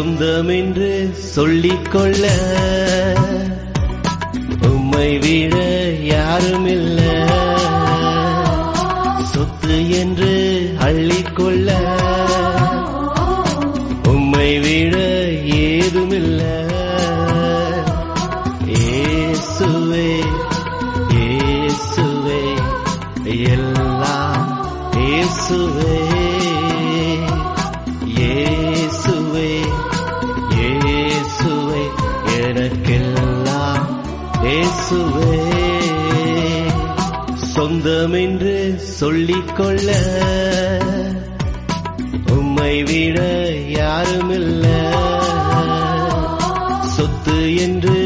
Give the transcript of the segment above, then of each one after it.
சொந்தம் என்று சொல்லிக்கொள்ள உம்மை விட யாரும் இல்ல சொத்து என்று அள்ளிக்கொள்ள உம்மை விட ஏதுமில்ல. ஏசுவே ஏசுவே எல்லாம் ஏசுவே இயேசுவே. எனக்கெல்லாம் இயேசுவே சொந்தம் என்று சொல்லிக்கொள்ள உம்மை விட யாருமில்லை. சொத்து என்று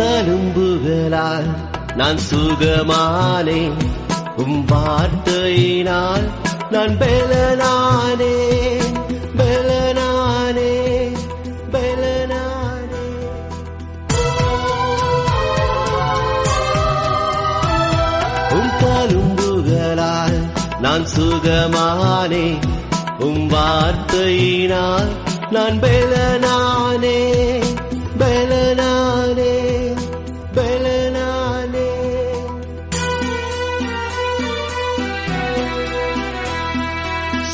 தழும்புகளால் நான் சுகமானேன். உம் வார்த்தையினால் நான் பெலனானே பெலனானே பெலனானே. உம் தழும்புகளால் நான் சுகமானே உம் வார்த்தையினால் நான் பெலனானே பெலனானே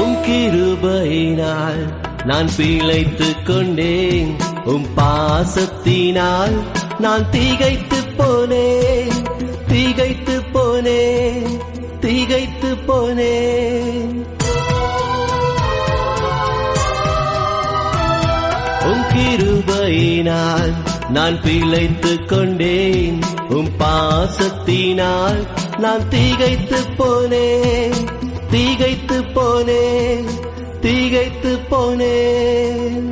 உம் கிருபையினால் நான் பிழைத்து கொண்டேன். உம் பாசத்தினால் நான் திகைத்து போனேன். திகைத்து போனேன். திகைத்து போனேன். உம் கிருபையினால் நான் பிழைத்து கொண்டேன். உம் பாசத்தினால் நான் திகைத்து போனேன். திகைத்து போனேன் திகைத்து போனேன்.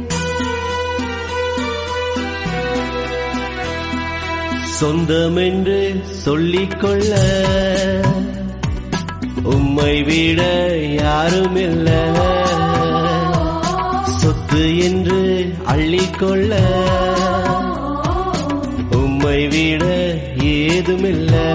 சொந்தமென்று சொல்லிக்கொள்ள உம்மை விட யாரும் இல்ல சொத்து என்று அள்ளிக்கொள்ள உம்மை விட ஏதுமில்லை.